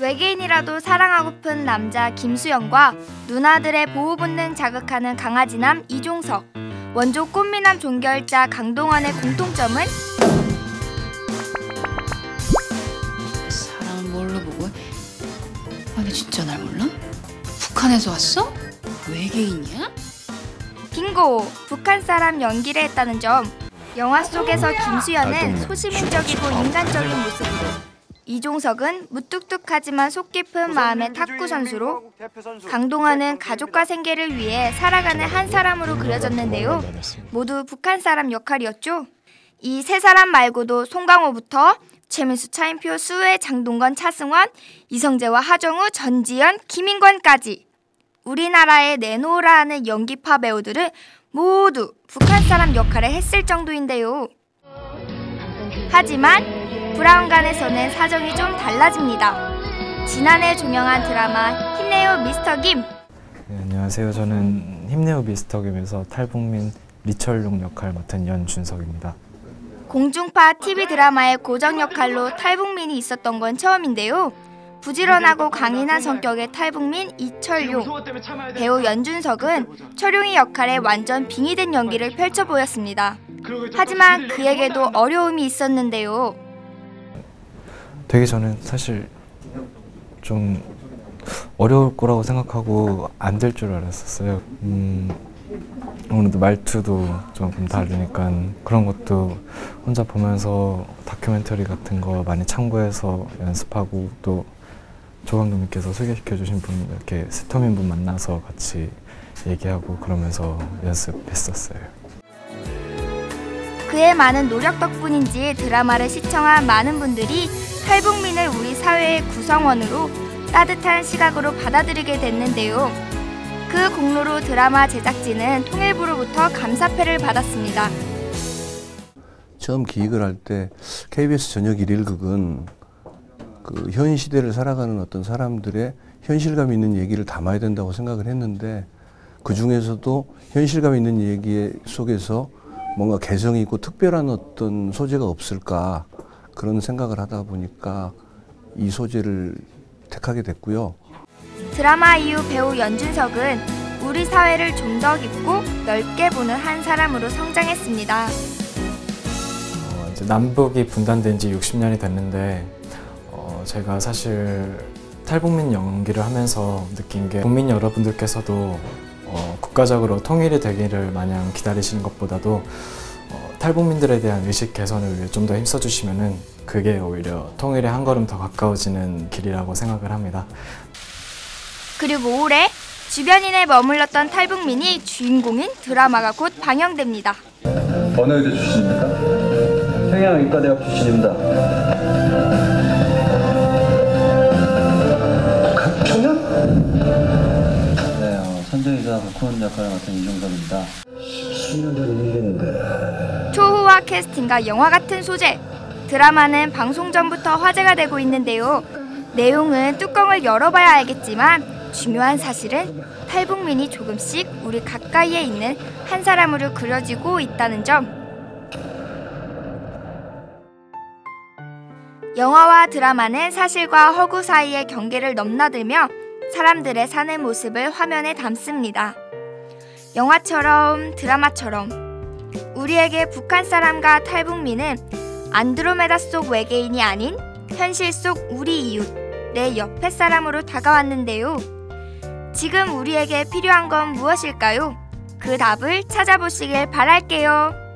외계인이라도 사랑하고픈 남자 김수영과 누나들의 보호 본능 자극하는 강아지남 이종석. 원조 꽃미남 종결자 강동원의 공통점은 사람을 뭘로 보고? 아니 진짜 날 몰라? 북한에서 왔어? 외계인이야? 빙고! 북한 사람 연기를 했다는 점. 영화 속에서 김수현은 소시민적이고 인간적인 모습으로 이종석은 무뚝뚝하지만 속 깊은 마음의 탁구 선수로 강동원은 가족과 생계를 위해 살아가는 한 사람으로 그려졌는데요. 모두 북한 사람 역할이었죠. 이 세 사람 말고도 송강호부터 최민수, 차인표, 수혜, 장동건, 차승원, 이성재와 하정우, 전지현, 김인권까지 우리나라에 내놓으라 하는 연기파 배우들은 모두 북한 사람 역할을 했을 정도인데요. 하지만 브라운관에서는 사정이 좀 달라집니다. 지난해 종영한 드라마 힘내요 미스터 김. 네, 안녕하세요. 저는 힘내요 미스터 김에서 탈북민 리철룡 역할 맡은 연준석입니다. 공중파 TV 드라마의 고정 역할로 탈북민이 있었던 건 처음인데요. 부지런하고 강인한 성격의 탈북민 이철용 배우 연준석은 철용이 역할에 완전 빙의된 연기를 펼쳐 보였습니다. 하지만 그에게도 어려움이 있었는데요. 되게 저는 사실 좀 어려울 거라고 생각하고 안 될 줄 알았었어요. 음, 아무래도 말투도 조금 다르니까 그런 것도 혼자 보면서 다큐멘터리 같은 거 많이 참고해서 연습하고 또 조감독님께서 소개시켜 주신 분 이렇게 스토민 분 만나서 같이 얘기하고 그러면서 연습했었어요. 그의 많은 노력 덕분인지 드라마를 시청한 많은 분들이 탈북민을 우리 사회의 구성원으로 따뜻한 시각으로 받아들이게 됐는데요. 그 공로로 드라마 제작진은 통일부로부터 감사패를 받았습니다. 처음 기획을 할 때 KBS 저녁 일일극은 그 현 시대를 살아가는 어떤 사람들의 현실감 있는 얘기를 담아야 된다고 생각을 했는데 그 중에서도 현실감 있는 얘기 속에서 뭔가 개성 있고 특별한 어떤 소재가 없을까 그런 생각을 하다 보니까 이 소재를 택하게 됐고요. 드라마 이후 배우 연준석은 우리 사회를 좀 더 깊고 넓게 보는 한 사람으로 성장했습니다. 어, 이제 남북이 분단된 지 60년이 됐는데 어, 제가 사실 탈북민 연기를 하면서 느낀 게 국민 여러분들께서도 어, 국가적으로 통일이 되기를 마냥 기다리시는 것보다도 어, 탈북민들에 대한 의식 개선을 위해 좀더 힘써주시면은 그게 오히려 통일에 한 걸음 더 가까워지는 길이라고 생각을 합니다. 그리고 올해 주변인에 머물렀던 탈북민이 주인공인 드라마가 곧 방영됩니다. 어느 의대 출신입니까? 평양의과대학 출신입니다. 평양? 네, 어, 선정이자 박훈 역할을 맡은 이종섭입니다. 수년 전 일인데 초호화 캐스팅과 영화 같은 소재. 드라마는 방송 전부터 화제가 되고 있는데요. 내용은 뚜껑을 열어봐야 알겠지만 중요한 사실은 탈북민이 조금씩 우리 가까이에 있는 한 사람으로 그려지고 있다는 점. 영화와 드라마는 사실과 허구 사이의 경계를 넘나들며 사람들의 사는 모습을 화면에 담습니다. 영화처럼 드라마처럼 우리에게 북한 사람과 탈북민은 안드로메다 속 외계인이 아닌 현실 속 우리 이웃, 내 옆에 사람으로 다가왔는데요. 지금 우리에게 필요한 건 무엇일까요? 그 답을 찾아보시길 바랄게요.